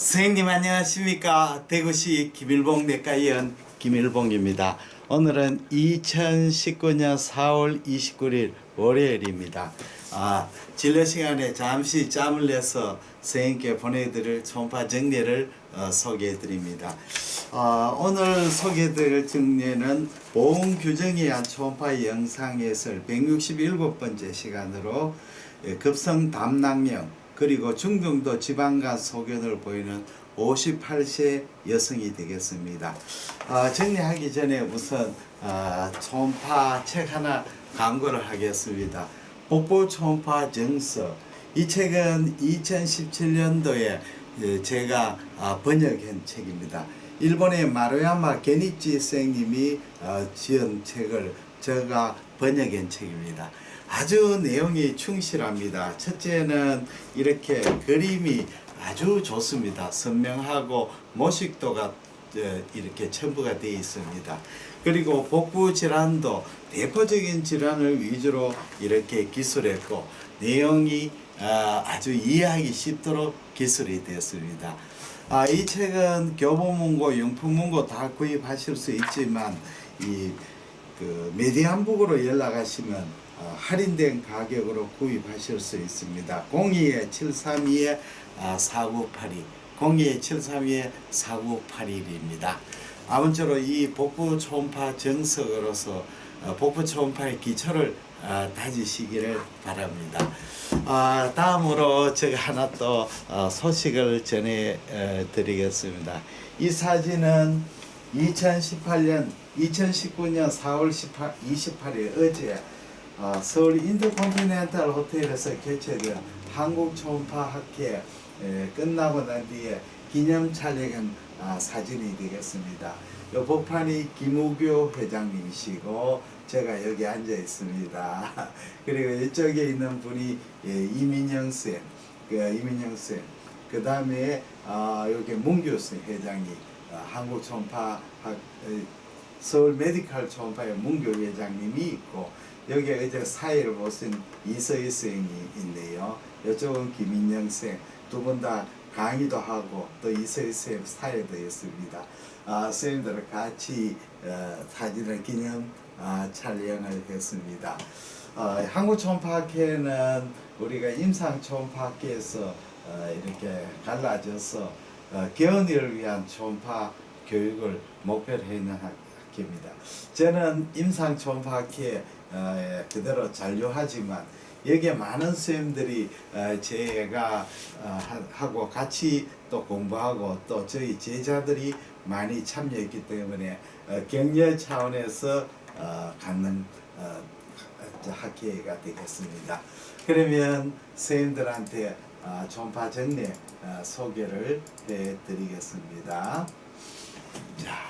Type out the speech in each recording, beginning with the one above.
선생님 안녕하십니까? 대구시 김일봉 내과의원 김일봉입니다. 오늘은 2019년 4월 29일 월요일입니다. 아, 진료 시간에 잠시 짬을 내서 선생님께 보내드릴 초음파 정리를 어, 소개해 드립니다. 아, 오늘 소개해 드릴 정리는 보험 규정에 의한 초음파 영상 해설 167번째 시간으로 예, 급성 담낭염 그리고 중등도 지방간 소견을 보이는 58세 여성이 되겠습니다. 아, 정리하기 전에 우선 아, 초음파 책 하나 광고를 하겠습니다. 복부 초음파 정서 이 책은 2017년도에 예, 제가 아, 번역한 책입니다. 일본의 마루야마 게니치 선생님이 어, 지은 책을 제가 번역한 책입니다. 아주 내용이 충실합니다. 첫째는 이렇게 그림이 아주 좋습니다. 선명하고 모식도가 어, 이렇게 첨부가 되어 있습니다. 그리고 복부 질환도 대표적인 질환을 위주로 이렇게 기술했고 내용이 아, 아주 이해하기 쉽도록 기술이 되었습니다. 아, 이 책은 교보문고, 영풍문고 다 구입하실 수 있지만 이 그 메디안북으로 연락하시면 어, 할인된 가격으로 구입하실 수 있습니다. 02-732-4982 02-732-4981입니다. 아무쪼록 이 복부 초음파 정석으로서 어, 복부 초음파의 기초를 어, 다지시기를 바랍니다. 아, 다음으로 제가 하나 또 어, 소식을 전해 어, 드리겠습니다. 이 사진은 2018년 2019년 4월 18, 28일 어제 어, 서울 인터컨티넨탈 호텔에서 개최된 한국 초음파 학회 에, 끝나고 난 뒤에 기념 촬영한 아, 사진이 되겠습니다. 요 복판이 김우교 회장님이시고 제가 여기 앉아 있습니다. 그리고 이쪽에 있는 분이 예, 이민영 쌤, 그 이민영 쌤. 그 다음에 아, 여기 문교수 회장이 어, 한국 초음파 학, 에, 서울 메디칼 초음파의 문교 회장님이 있고 여기 이제 사회를 보신 이서희 쌤이 있네요. 이쪽은 김인영 쌤. 두분 다 강의도 하고 또 이서희 쌤 사회도 있습니다. 아, 쌤들 같이 어, 사진을 기념 아, 촬영을 했습니다. 어, 한국 초음파학회는 우리가 임상 초음파학회에서 어, 이렇게 갈라져서 어, 개헌을 위한 초음파 교육을 목표로 하는 학- 학회 입니다. 저는 임상 초음파학회 어, 그대로 잔류하지만 여기에 많은 선생님들이 어, 제가 어, 하- 하고 같이 또 공부하고 또 저희 제자들이 많이 참여했기 때문에 어, 격려 차원에서 어, 갖는 학회가 되겠습니다. 그러면 선생님들한테 정례 어, 소개를 해드리겠습니다. 자,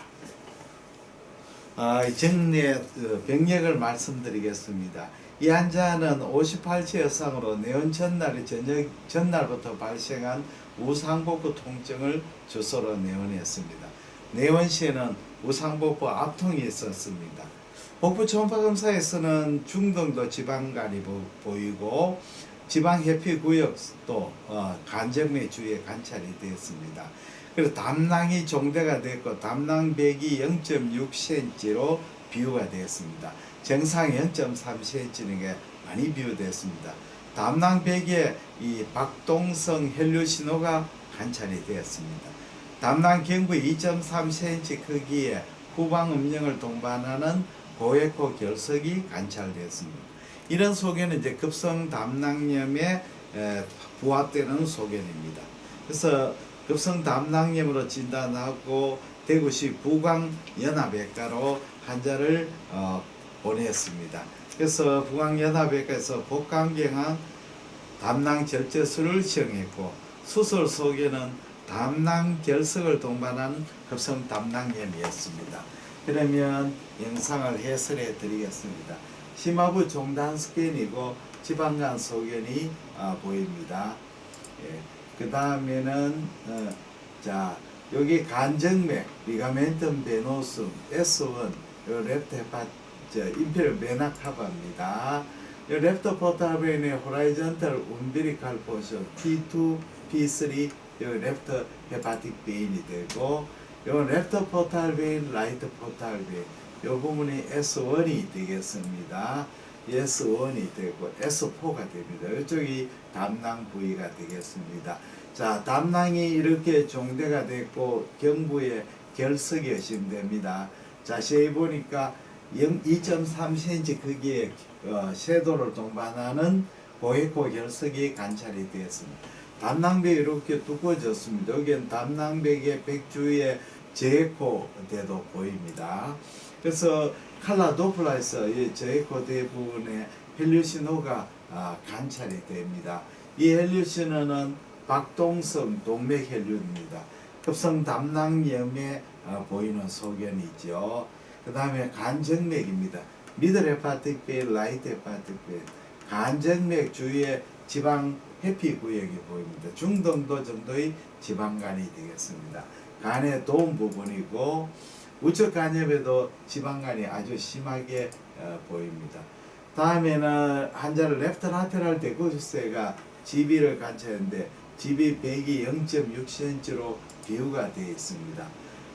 아, 정례 어, 병력을 말씀드리겠습니다. 이 환자는 58세 여성으로 내원 전날이 저녁 전날부터 발생한 우상복부 통증을 주소로 내원했습니다. 내원 시에는 우상복부 압통이 있었습니다. 복부 초음파 검사에서는 중등도 지방간이 보- 보이고 지방 해피 구역도 어, 간정맥 주위에 관찰이 되었습니다. 그리고 담낭이 종대가 됐고 담낭백이 0.6cm로 비유가 되었습니다. 정상 0.3cm는 게 많이 비유됐습니다. 담낭백에 이 박동성 혈류 신호가 관찰이 되었습니다. 담낭 경부 2.3cm 크기의 후방 음영을 동반하는 고에코 결석이 관찰되었습니다. 이런 소견은 이제 급성 담낭염에 에, 부합되는 소견입니다. 그래서 급성 담낭염으로 진단하고 대구시 부광연합외과로 환자를 어, 보냈습니다. 그래서 부광연합외과에서 복강경항 담낭 절제술을 시행했고 수술 소견은 담낭 결석을 동반한 급성 담낭염이었습니다. 그러면 영상을 해설해 드리겠습니다. 심화부 종단 스캔이고 지방간 소견이 아, 보입니다. 예. 그 다음에는 어, 자 여기 간정맥 리가멘텀 베노숨 S1 요 랩트 헤파 저 인페리어 메나카바입니다. 요 랩트 포타베인의 호라이전탈 움비리칼 포션 P2, P3, 여기 레프트 헤파틱 베인이 되고 요 레프트 포탈 베인, 라이트 포탈 베인 요 부분이 S1이 되겠습니다. S1이 되고 S4가 됩니다. 이쪽이 담낭 부위가 되겠습니다. 자, 담낭이 이렇게 종대가 됐고 경부에 결석이 의심됩니다. 자세히 보니까 2.3cm 크기의 어, 섀도를 동반하는 고액고 결석이 관찰이 되었습니다. 담낭벽이 이렇게 두꺼워졌습니다. 여기는 담낭벽의 백주의 제코 대도 보입니다. 그래서 칼라 도플라에서 이 제코 대부분에 헬류 신호가 아, 관찰이 됩니다. 이 헬류 신호는 박동성 동맥 헬류입니다. 급성 담낭염에 어, 보이는 소견이죠. 그 다음에 간정맥입니다. 미들 헤파틱 베인, 라이트 헤파틱 베인. 간정맥 주위에 지방 해피 구역이 보입니다. 중등도 정도의 지방간이 되겠습니다. 간의 도움 부분이고 우측 간엽에도 지방간이 아주 심하게 어, 보입니다. 다음에는 환자를 레프트 라테랄 데코스세가 GB를 관찰했는데 GB 100이 0.6cm로 비유가 되어 있습니다.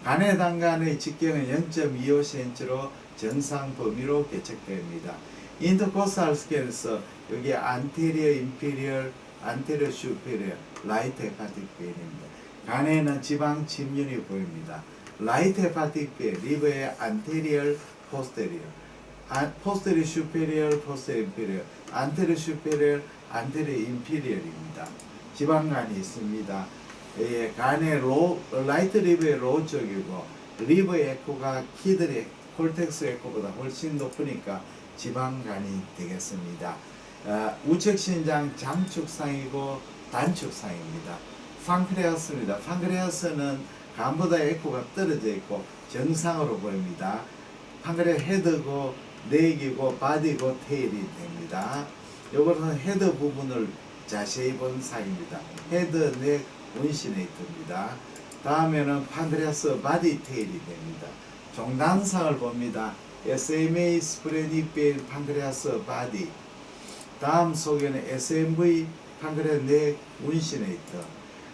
간의 단간의 직경은 0.25cm로 정상 범위로 개척됩니다. 인터코스탈 스캔에서 여기 안테리어 인피리얼, 안테리어 슈페리어, 라이트 헤파틱 베인입니다. 간에는 지방 침륜이 보입니다. 라이트 헤파틱 베인, 리버의 안테리얼 포스테리어, 안, 포스테리어 슈페리얼, 포스테리어 인피리얼, 안테리어 슈페리얼, 안테리어 인피리얼입니다. 지방간이 있습니다. 예, 간의 로, 라이트 리버의 로 쪽이고 리버 에코가 키들의 콜텍스 에코보다 훨씬 높으니까 지방간이 되겠습니다. 아, 우측 신장 장축상이고 단축상입니다. 판크레아스입니다. 판크레아스는 간보다 에코가 떨어져 있고 정상으로 보입니다. 판크레 헤드고 넥이고 바디고 테일이 됩니다. 요거는 헤드 부분을 자세히 본 사입니다. 헤드, 넥, 운시네이트입니다. 다음에는 판크레아스 바디 테일이 됩니다. 종단상을 봅니다. SMA 스프레닉베일 판크레아스 바디 다음 속에는 SMV 판크레 넥 운시네이터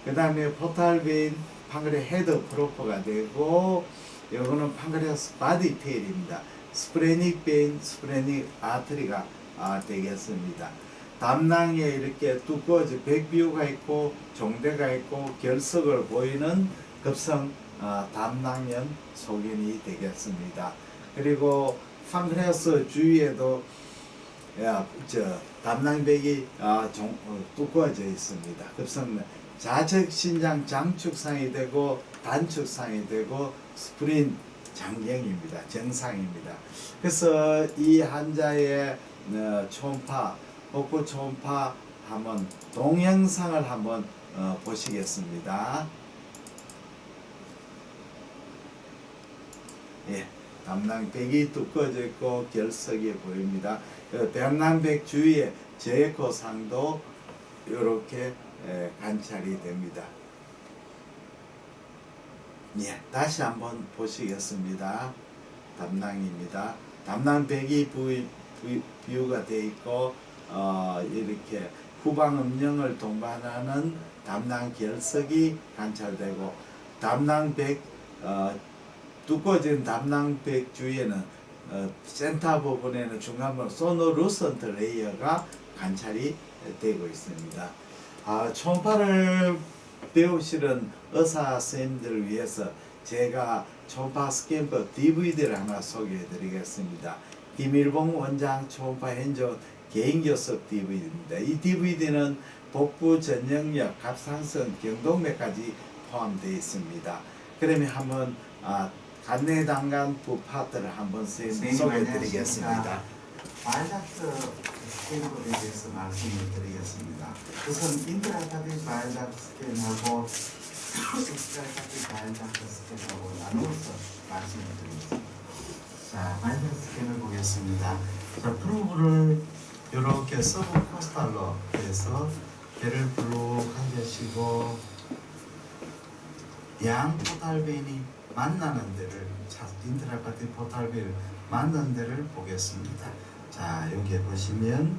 그 다음에 포탈베인 판크레 헤드 프로퍼가 되고 이거는 판크레아스 바디 테일입니다. 스프레닉 베인 스프레닉 아트리가 아, 되겠습니다. 담낭에 이렇게 두꺼워져 백비유가 있고 종대가 있고 결석을 보이는 급성 어, 담낭염 소견이 되겠습니다. 그리고 판크레아스 주위에도 야, 저 담낭백이 아, 종, 어, 두꺼워져 있습니다. 급성 좌측 신장 장축상이 되고 단축상이 되고 스프린 장경입니다. 정상입니다. 그래서 이 환자의 어, 초음파, 복부 초음파 한번 동영상을 한번 어, 보시겠습니다. 예, 담낭백이 두꺼워져 있고 결석이 보입니다. 그 담낭백 주위에 제코상도 이렇게 관찰이 됩니다. 예, 다시 한번 보시겠습니다. 담낭입니다. 담낭백이 부위, 부위, 비유가 되어 있고 어, 이렇게 후방 음영을 동반하는 담낭 결석이 관찰되고 담낭백 어, 두꺼워진 담낭백 주위에는 어, 센터 부분에는 중간 부분 소노루선트 레이어가 관찰이 되고 있습니다. 아, 초음파를 배우시는 의사 선생님들을 위해서 제가 초음파 스캔법 DVD를 하나 소개해 드리겠습니다. 김일봉 원장 초음파 현존 개인 교섭 DVD입니다. 이 DVD는 복부 전역력, 갑상선, 경동맥까지 포함되어 있습니다. 그러면 한번 아, 간내 단간부 파트를 한번 선생님 소개해 드리겠습니다. 바이닥스 스캔법에 대해서 말씀을 드리겠습니다. 우선 인트라타틱 바이닥스 스캔하고 익스트라타틱 바이닥스 스캔하고 나누어서 말씀을 드리겠습니다. 자, 바이닥스 스캔을 보겠습니다. 자, 프로브를 이렇게 서브 코스탈로 해서 배를 블록 한개시고 양 포탈벤이 만나는 데를 찾 인트라파틱 포탈벤을 만나는 데를 보겠습니다. 자 여기에 보시면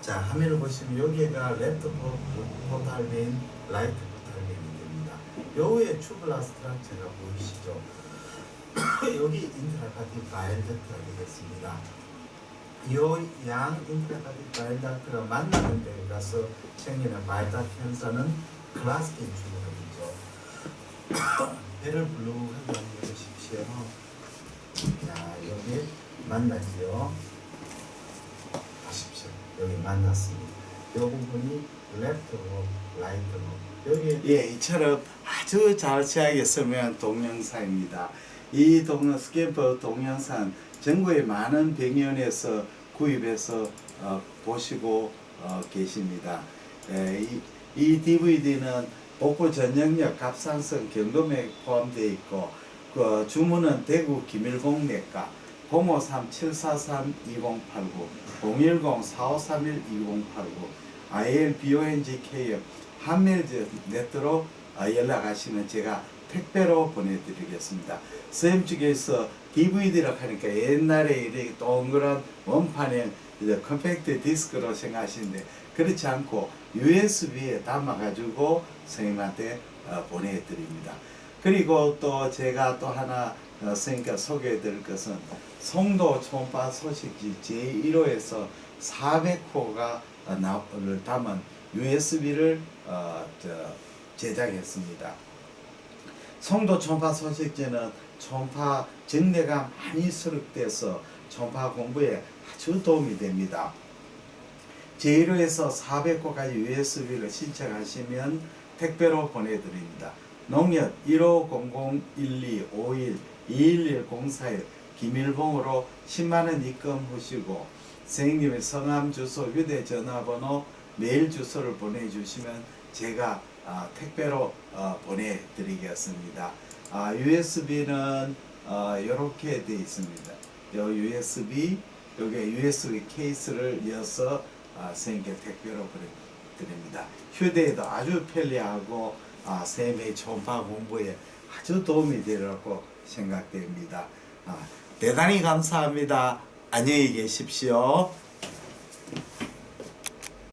자 화면을 보시면 여기가 랩트 포탈빈, 라이트 포탈빈이 됩니다. 요 위에 튜블라 스트럭처가 보이시죠? 여기 인트라카티 바일 덕트가 되겠습니다. 이양 인트라카티 바일 덕트가 만나는 데 가서 생기는 바일 덕트 현상은 클라스킨 주문이죠. 배를 블루하게 한번 보십시오. 자 여기 만나지요. 보십시오. 여기 만났습니다. 이 부분이 레프트로 라이트로 여기 예, 이처럼 아주 잘 취하겠으면 동영상입니다. 이 동, 스캠프 동영상 전국의 많은 병원에서 구입해서 어, 보시고 어, 계십니다. 예, 이, 이 DVD는 복부 전역력 갑상선 경동맥 포함되어 있고 그 주문은 대구 김일공내과 053-743-2089 010-4531-2089 IL BONG K역 한멜즈 네트로 어, 연락하시면 제가 택배로 보내드리겠습니다. 선생님 측에서 DVD라고 하니까 옛날에 이렇게 동그란 원판의 이제 컴팩트 디스크로 생각하시는데 그렇지 않고 USB에 담아가지고 선생님한테 어, 보내드립니다. 그리고 또 제가 또 하나 어, 선생님께 소개해드릴 것은 송도 초음파 소식지 제1호에서 400호가 나를 담은 USB를 어, 저, 제작했습니다. 송도 초음파 소식지는 초음파 정례가 많이 수록돼서 초음파 공부에 아주 도움이 됩니다. 제1호에서 400호까지 USB를 신청하시면 택배로 보내드립니다. 농협 1500-1251-211-04일 김일봉으로 10만원 입금 하시고 선생님의 성함, 주소, 휴대전화번호, 메일 주소를 보내주시면 제가 아, 택배로 어, 보내드리겠습니다. 아, USB는 이렇게 되어 있습니다. 요 USB 여기 USB 케이스를 이어서 아, 선생님께 택배로 보내드립니다. 휴대에도 아주 편리하고 아, 쌤의 초음파 공부에 아주 도움이 되리라고 생각됩니다. 아, 대단히 감사합니다. 안녕히 계십시오.